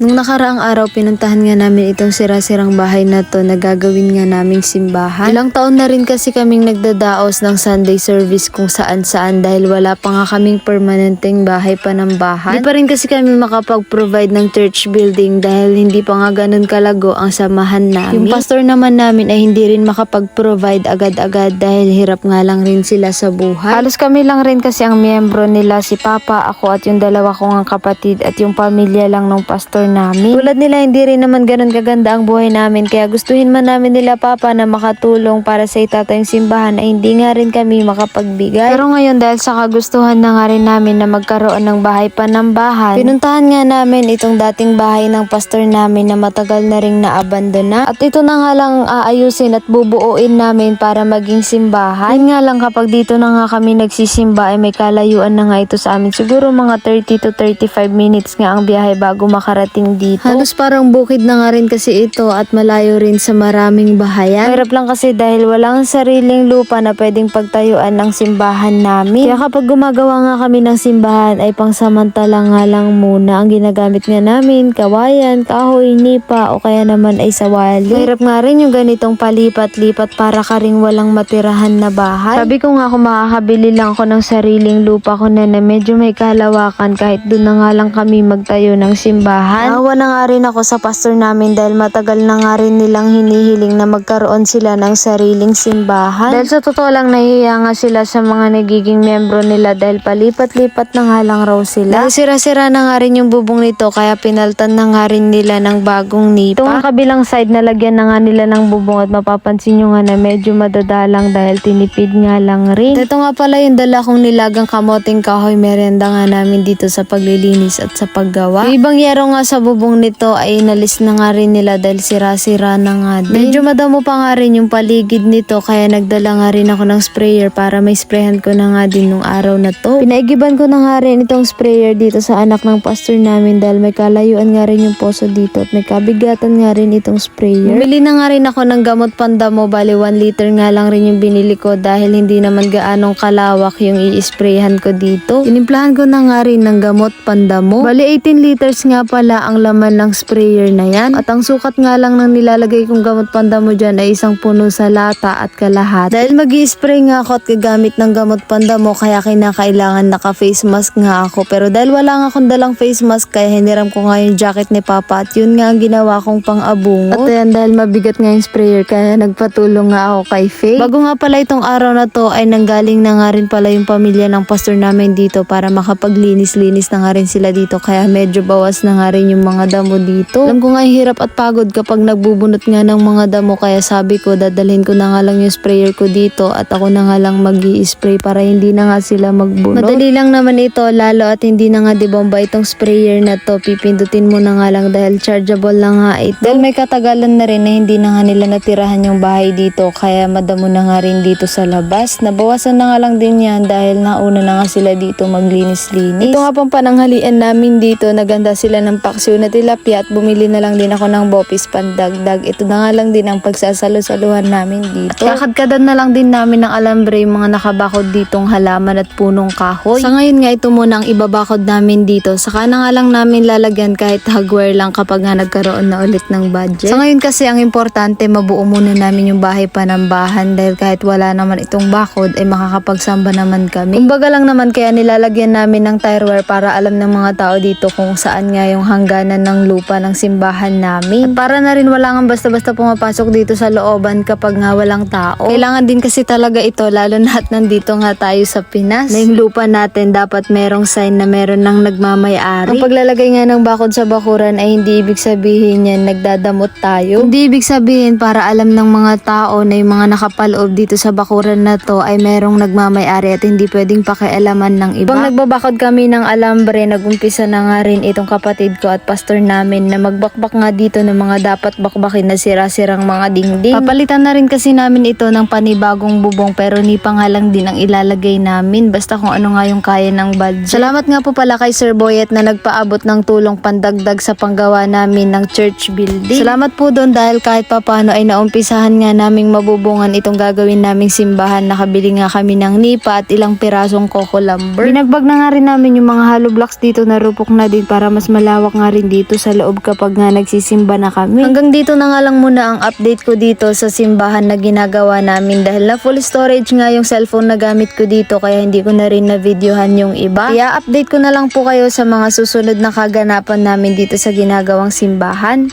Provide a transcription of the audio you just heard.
Nung nakaraang araw, pinuntahan nga namin itong sira-sirang bahay na to na gagawin nga naming simbahan. Ilang taon na rin kasi kaming nagdadaos ng Sunday service kung saan-saan dahil wala pa nga kaming permanenteng bahay pa ng bahay. Di pa rin kasi kami makapag-provide ng church building dahil hindi pa nga ganun kalago ang samahan namin. Yung pastor naman namin ay hindi rin makapag-provide agad-agad dahil hirap nga lang rin sila sa buhay. Halos kami lang rin kasi ang miyembro nila, si Papa, ako at yung dalawa kong kapatid at yung pamilya lang ng pastor namin. Tulad nila, hindi rin naman ganun kaganda ang buhay namin kaya gustuhin man namin nila Papa na makatulong para sa itatayong simbahan ay hindi nga rin kami makapagbigay. Pero ngayon dahil sa kagustuhan na nga rin namin na magkaroon ng bahay panambahan, pinuntahan nga namin itong dating bahay ng pastor namin na matagal na ring naabandona. At ito na nga lang aayusin at bubuuin namin para maging simbahan. Yun nga lang kapag dito na nga kami nagsisimba ay may kalayuan na nga ito sa amin. Siguro mga 30 to 35 minutes nga ang biyahe bago makarating dito. Halos parang bukid na nga rin kasi ito at malayo rin sa maraming bahayan. Mahirap lang kasi dahil walang sariling lupa na pwedeng pagtayuan ng simbahan namin. Kaya kapag gumagawa nga kami ng simbahan ay pangsamantala nga lang muna. Ang ginagamit nga namin, kawayan, kahoy, nipa o kaya naman ay sawali. Mahirap nga rin yung ganitong palipat-lipat para ka ring walang matirahan na bahay. Sabi ko nga kung makakabili lang ako ng sariling lupa ko na, na medyo may kalawakan kahit doon na nga lang kami magtayo ng simbahan. Awa na nga rin ako sa pastor namin dahil matagal na nga rin nilang hinihiling na magkaroon sila ng sariling simbahan. Dahil sa totoo lang nahihiya nga sila sa mga nagiging membro nila dahil palipat-lipat na nga lang raw sila. Dahil sira-sira na nga rin yung bubong nito kaya pinaltan na nga rin nila ng bagong nipa. Itong kabilang side nalagyan na nga nila ng bubong at mapapansin nyo nga na medyo madadalang dahil tinipid nga lang rin. Ito nga pala yung dala kong nilagang kamoting kahoy merenda nga namin dito sa paglilinis at sa paggawa. Yung ibang yero nga sa bubong nito ay inalis na nga rin nila dahil sira-sira na nga din. Medyo madamo pa nga rin yung paligid nito kaya nagdala nga rin ako ng sprayer para may sprayhan ko na nga din nung araw na to. Pinaigiban ko na nga rin itong sprayer dito sa anak ng pastor namin dahil may kalayuan nga rin yung poso dito at may kabigatan nga rin itong sprayer. Bumili na nga rin ako ng gamot pandamo bali 1 liter nga lang rin yung binili ko dahil hindi naman gaanong kalawak yung i-sprayhan ko dito. Tinimplahan ko na nga rin ng gamot pandamo. Bali 18 liters nga pala ang laman ng sprayer na yan at ang sukat nga lang ng nilalagay kong gamot pandamo dyan ay isang puno sa lata at kalahat. Dahil mag spray nga ako at gagamit ng gamot pandamo kaya kinakailangan naka face mask nga ako pero dahil wala nga akong dalang face mask kaya hiniram ko nga yung jacket ni Papa at yun nga ang ginawa kong pang-abungot. At ayan dahil mabigat nga yung sprayer kaya nagpatulong nga ako kay Faye. Bago nga pala itong araw na to ay nanggaling na nga rin pala yung pamilya ng pastor namin dito para makapaglinis-linis na nga rin sila dito kaya medyo bawas na nga rin yung mga damo dito. Alam ko nga hirap at pagod kapag nagbubunot nga ng mga damo kaya sabi ko dadalhin ko na nga lang yung sprayer ko dito at ako na nga lang mag spray para hindi na nga sila magbunot. Madali lang naman ito lalo at hindi na nga dibomba itong sprayer na to. Pipindutin mo na nga lang dahil chargeable na nga ito. Dahil may katagalan na rin na hindi na nga nila natirahan yung bahay dito kaya madamo na nga rin dito sa labas. Nabawasan na nga lang din yan dahil nauna na nga sila dito maglinis-linis. Ito nga pang pananghalian namin dito. Naganda sila ng paksiw na tilapia at bumili na lang din ako ng bopis pandagdag. Ito na nga lang din ang pagsasalo-saluhan namin dito. Kakadkadan na lang din namin ng alambre yung mga nakabakod ditong halaman at punong kahoy. Sa ngayon nga ito muna ang ibabakod namin dito. Saka na nga lang namin lalagyan kahit hardware lang kapag nga nagkaroon na ulit ng budget. Sa ngayon kasi ang importante mabuo muna namin yung bahay panambahan dahil kahit wala naman itong bakod ay makakapagsamba naman kami. Kumbaga lang naman kaya nilalagyan namin ng tirewire para alam ng mga tao dito kung saan nga yung hangganan ng lupa ng simbahan namin. At para na rin wala nga basta-basta pumapasok dito sa looban kapag nga walang tao. Kailangan din kasi talaga ito lalo na at nandito nga tayo sa Pinas. Na yung lupa natin dapat merong sign na meron ng nagmamayari. Ang paglalagay nga ng bakod sa bakuran ay hindi ibig sabihin yan nagdadamot tayo. Hindi ibig sabihin para alam ng mga tao na yung mga nakapaloob dito sa bakuran na to ay merong nagmamayari at hindi pwedeng pakialaman ng iba. Habang nagbabakod kami ng alambre, nagumpisa na nga rin itong kapatid ko at pastor namin na magbakbak nga dito ng mga dapat bakbakin na sira-sirang mga dingding. Papalitan na rin kasi namin ito ng panibagong bubong pero ni pa nga lang din ang ilalagay namin basta kung ano nga yung kaya ng budget. Salamat nga po pala kay Sir Boyet na nagpaabot ng tulong pandagdag sa panggawa namin ng church building. Salamat po doon dahil kahit papano ay naumpisahan nga naming mabubungan itong gagawin naming simbahan. Nakabili nga kami ng nipa at ilang pirasong coco lumber. Binagbag na nga rin namin yung mga hollow blocks dito na rupok na din para mas malawak nga rin dito sa loob kapag nga nagsisimba na kami. Hanggang dito na nga lang muna ang update ko dito sa simbahan na ginagawa namin dahil na full storage nga yung cellphone na gamit ko dito kaya hindi ko na rin na videohan yung iba. Kaya update ko na lang po kayo sa mga susunod na kaganapan namin dito sa ginagawang simbahan.